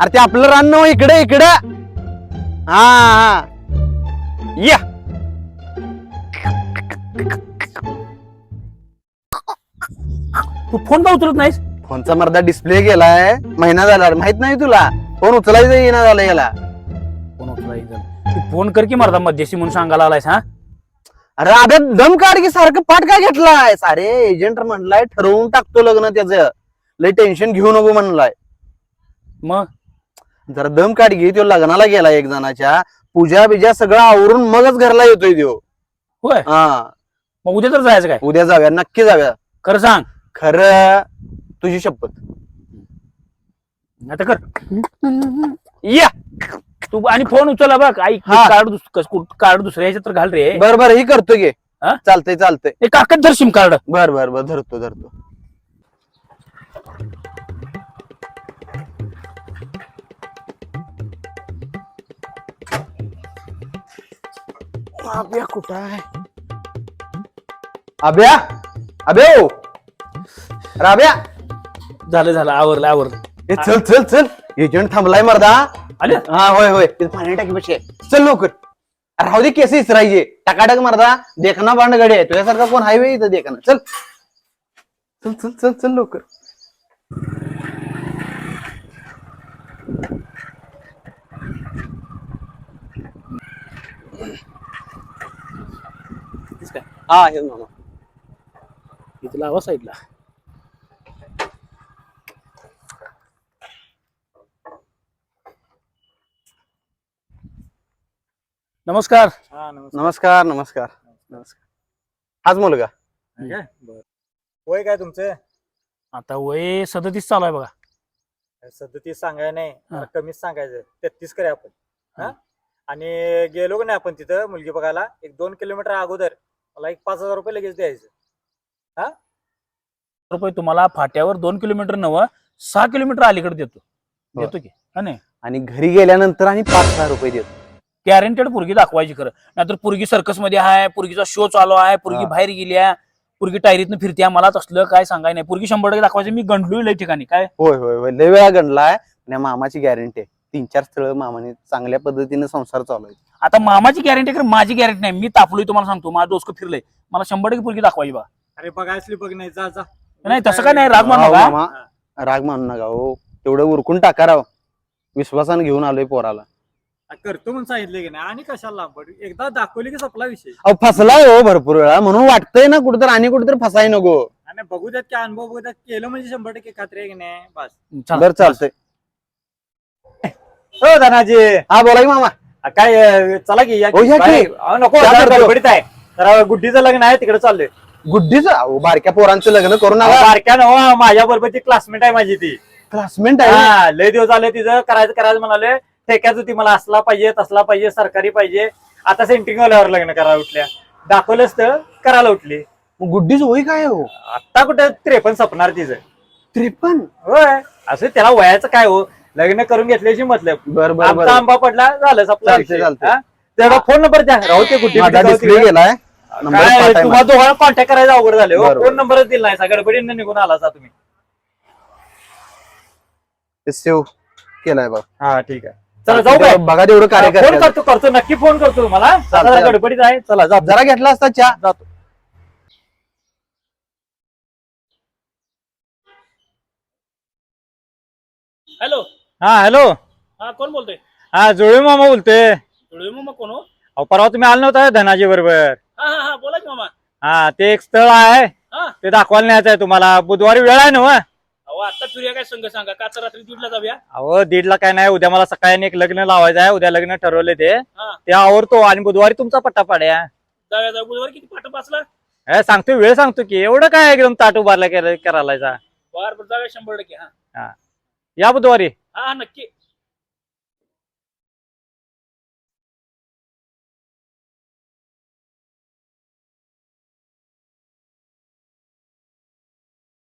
अरे ते आपलं रान नव इकडे इकडे. हा हा. या. तू फोन का उचलत नाहीस? फोनचा मर्दा डिस्प्ले गेलाय. महिना झाला माहीत नाही तुला. फोन उचलायचा येईना झाला याला. फोन उचलायचा तू फोन कर की मर्दा मध्यस्थी म्हणून सांगायला आलायस हा? अरे अबे दम काढ की सारखं पाठ काय घेतलाय सारे एजंट म्हणलाय ठरवून टाकतो लग्न त्याचं. लय टेन्शन घेऊ नको म्हणलाय. मग? जरा दम काढ घे तो लग्नाला गेला एक जणाच्या. पूजा बिजा सगळं आवरून मगच घरला येतोय तो होय? हा. मग उद्या तर जायचं काय? उद्या जाऊया नक्की जाऊया. खरं सांग. खरं तुझी शपथ. आता कर. या! तू आणि फोन उचलला बघ आई हा. कार्ड कार्ड दुसऱ्या ह्याच्यात तर घाल रे. बर बर ही करतो गे हा? चालतंय चालतंय. ए काकत धर सिम कार्ड. बर बर बर धरतो धरतो. अभ्या कुठं आहे? अभ्या अभ्या ओ. राब्या झालं झालं. आवरलं आवरलं. ए, चल चल चल. एजंट थांबलाय मर्दा आले? हा होय होय. तिथं पाणी टाकी आहे चल लवकर. अरे राहू दे केस इसरायचे टाकाटक मर्दा. देखना बांड गडी आहे तुझ्यासारखा कोण हायवे इथं देखना. चल. चल चल चल चल लवकर. हा हे मामा. इथं लावा साईडला. नमस्कार. नमस्कार. नमस्कार नमस्कार. हाच मुलगा. होय काय? तुमचं? आता वय सदतीस चालू आहे बघा. सदतीस सांगाय नाही. जरा कमीच सांगायचं. तेहतीस करूया आपण. हा. हा? आणि गेलो का नाही आपण तिथं मुलगी बघायला? एक दोन किलोमीटर अगोदर. मला एक पाच हजार रुपये लगेच द्यायचं. रुपये तुम्हाला फाट्यावर दोन किलोमीटर नव सहा किलोमीटर अलीकडे देतो. देतो की हा नाही? आणि घरी गेल्यानंतर आणि पाच सहा रुपये देतो. गॅरंटेड पुरगी दाखवायची खरं. नाहीतर पुरगी सर्कसमध्ये आहे पुरगीचा शो चालू आहे पुरगी हा. बाहेर गेली आहे पुरगी टायरीतनं फिरते मला तसलं काय सांगाय नाही. पुरगी शंभर टक्के दाखवायची मी गंडलोय लय ठिकाणी. काय? होय होय होय. लय वेळा गणलाय आणि मामाची गॅरंटी आहे. तीन चार स्थळ मामाने चांगल्या पद्धतीने संसार चालू आहे आता मामाची गॅरंटी कर माझी गॅरंटी नाही. मी तापलोय तुम्हाला सांगतो. माझं डोसकं फिरलंय. मला शंभर टक्के पुरगी दाखवायची बा. अरे बघायची बघ नाही. जा जा. नाही तसं काय नाही. राग मानू नका. मामा राग मानू नका हो. तेवढं उरकून टाका राव. विश्वासानं घेऊन आलोय पोराला. करतो म्हणून सांगितलं की नाही. आणि कशाला लांबड एकदा दाखवली की संपला विषय? अहो फसलाय हो भरपूर वेळा. म्हणून वाटतंय ना कुठेतर आणि कुठेतर फसाय नको. आणि बघू द्यात की अनुभव बघू द्यात. केलं म्हणजे शंभर टक्के खात्री आहे की नाही? बस. चला, बर चालतंय. हो धनाजी. हा बोला की मामा. काय चला की या हो, या की. काय, अहो, नको या जरा करतो. गडबडीत आहे. तर गुड्डीचं लग्न आहे तिकडे चाललोय. गुड्डीच? बारक्या पोरांचं लग्न करू नका. बारक्या नव माझ्या बरोबरची क्लासमेट आहे माझी ती. क्लासमेट आहे? हा लय दिवस झाले तिचं करायचं करायचं म्हणाले ठेक्याच होती मला असला पाहिजे तसला पाहिजे सरकारी पाहिजे. आता सेंटिंग वाल्यावर लग्न करायला उठल्या. दाखवलंच तर करायला उठली. गुड्डीच होई काय हो? आता कुठे त्रेपन्न सपणार तिचं. त्रेपन्न? होय. असं त्याला वयाचं काय हो? लग्न करून घेतल्याची मतलब. बर बर आमचा बर. आंबा पडला झालं संपला चालतंय. चालतंय. हा? फोन नंबर द्या. राहू ते माझा डिस्प्ले गेलाय. नंबर काय, आहे तुम्हाला. दोघांना कॉन्टॅक्ट करायचा अवघड झाले बरं. फोन नंबरच दिला नाही गडबडीनं निघून आला जा तुम्ही. ते सेव्ह केलाय बघ. हा ठीक आहे. चला जाऊ काय बघा तेवढं कार्य फोन करा करतो करतो. नक्की फोन करतो तुम्हाला चालतंय. जरा गडबडीत आहे. चला जा जरा घेतला असता चहा? जातो. हॅलो. हा हॅलो हा कोण बोलतोय? हा जुळे मामा बोलतोय. जुळे मग कोण हो? अहो, परवा तुम्ही आला नव्हता धनाजी बरोबर? हा हा हा बोला की मामा. हा ते एक स्थळ आहे. हा. ते दाखवायला न्यायचं आहे तुम्हाला. बुधवारी वेळ आहे ना हो? अहो आता फिरूया काय संघ सांगा? का तर रात्री दीडला जाऊया? अहो दीडला काय नाही. उद्या मला सकाळी एक लग्न लावायचं आहे. उद्या लग्न ठरवले ते. हा. ते आवरतो आणि बुधवारी तुमचा पट्टा पाड्या. जाऊया जाऊ बुधवार किती पाठ ए, सांगतो वेळ सांगतो की. एवढं काय एकदम ताट उभारला करायला बार जाऊया शंभर टक्के हा. या बुधवारी. हा हा नक्की